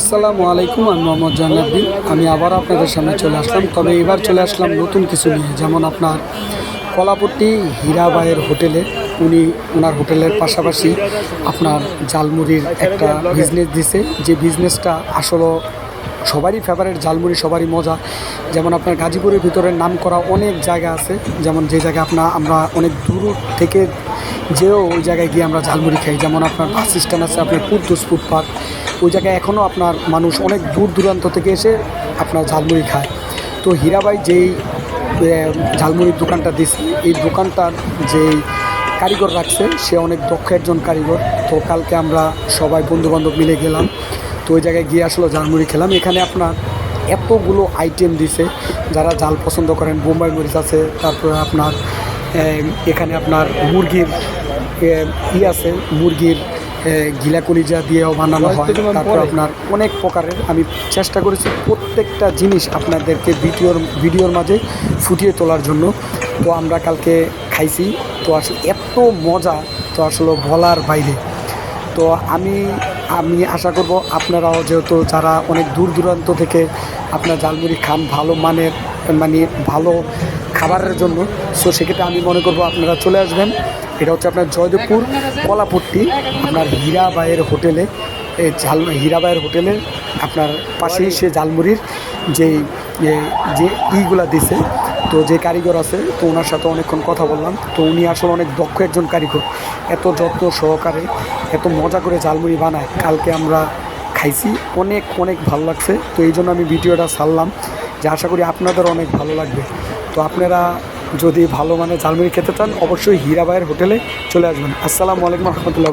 আসসালামু আলাইকুম, আমি মোহাম্মদ জাহাঙ্গীর আমি আবার আপনাদের সামনে চলে আসলাম। তবে এবার চলে আসলাম নতুন কিছু নিয়ে। যেমন আপনার কলাপট্টি হীরাবাইয়ের হোটেলে। উনি ওনার হোটেলের পাশাপাশি আপনার জালমুড়ির একটা বিজনেস দিছে। যে বিজনেসটা আসলে সবারই ফেভারিট ঝালমুড়ি সবারই মজা। যেমন আপনার গাজীপুরের ভিতরে নাম করা অনেক জায়গা আছে। যেমন যে জায়গায় আপনার আমরা অনেক দূর থেকে যেও ওই জায়গায় গিয়ে আমরা ঝালমুড়ি খাই। যেমন আপনার বাস স্ট্যান্ড আছে আপনার কুদ্দুস ফুটপাথ ওই জায়গায় এখনও আপনার মানুষ অনেক দূর দূরান্ত থেকে এসে আপনার ঝালমুড়ি খায়। তো হীরাবাই যেই ঝালমুড়ির দোকানটা দিছে এই দোকানটার যেই কারিগর রাখছে, সে অনেক দক্ষ একজন কারিগর। তো কালকে আমরা সবাই বন্ধুবান্ধব মিলে গেলাম, তো ওই জায়গায় গিয়ে আসলে, ঝালমুড়ি খেলাম। এখানে আপনার এতগুলো আইটেম দিছে, যারা জাল পছন্দ করেন, বোম্বাই মরিচ আছে, তারপরে আপনার এখানে আপনার মুরগির ই আছে, মুরগির গিলা কলিজা দিয়েও বানানো হয়। তারপর আপনার অনেক প্রকারের আমি চেষ্টা করেছি প্রত্যেকটা জিনিস আপনাদেরকে ভিডিওর ভিডিওর মাঝে ফুটিয়ে তোলার জন্য। তো আমরা কালকে খাইছি তো আসলে এত মজা তো আসলে বলার বাইরে। তো আমি আমি আশা করব আপনারাও যেহেতু যারা অনেক দূর দূরান্ত থেকে আপনার ঝালমুড়ি খান ভালো মানের মানে ভালো খাবারের জন্য সো সেক্ষেত্রে আমি মনে করব আপনারা চলে আসবেন। এটা হচ্ছে আপনার জয়দেবপুর কলাপট্টি, আপনার হীরাবাইয়ের হোটেলে, এই ঝাল, হীরাবাইয়ের হোটেলের আপনার পাশেই সে ঝালমুড়ির যেই যে ইগুলা দিছে তো যে কারিগর আছে, তো ওনার সাথে অনেকক্ষণ কথা বললাম। তো উনি আসলে অনেক দক্ষ একজন কারিগর। এত যত্ন সহকারে, এত মজা করে ঝালমুড়ি বানায়। কালকে আমরা খাইছি। অনেক অনেক ভালো লাগছে। তো এই জন্য আমি ভিডিওটা ছাড়লাম, যে আশা করি আপনাদের অনেক ভালো লাগবে। তো আপনারা যদি ভালো মানে ঝালমুড়ি খেতে চান, অবশ্যই হীরাবাইয়ের হোটেলে চলে আসবেন। আসসালামু আলাইকুম রহমতুল্লাহ।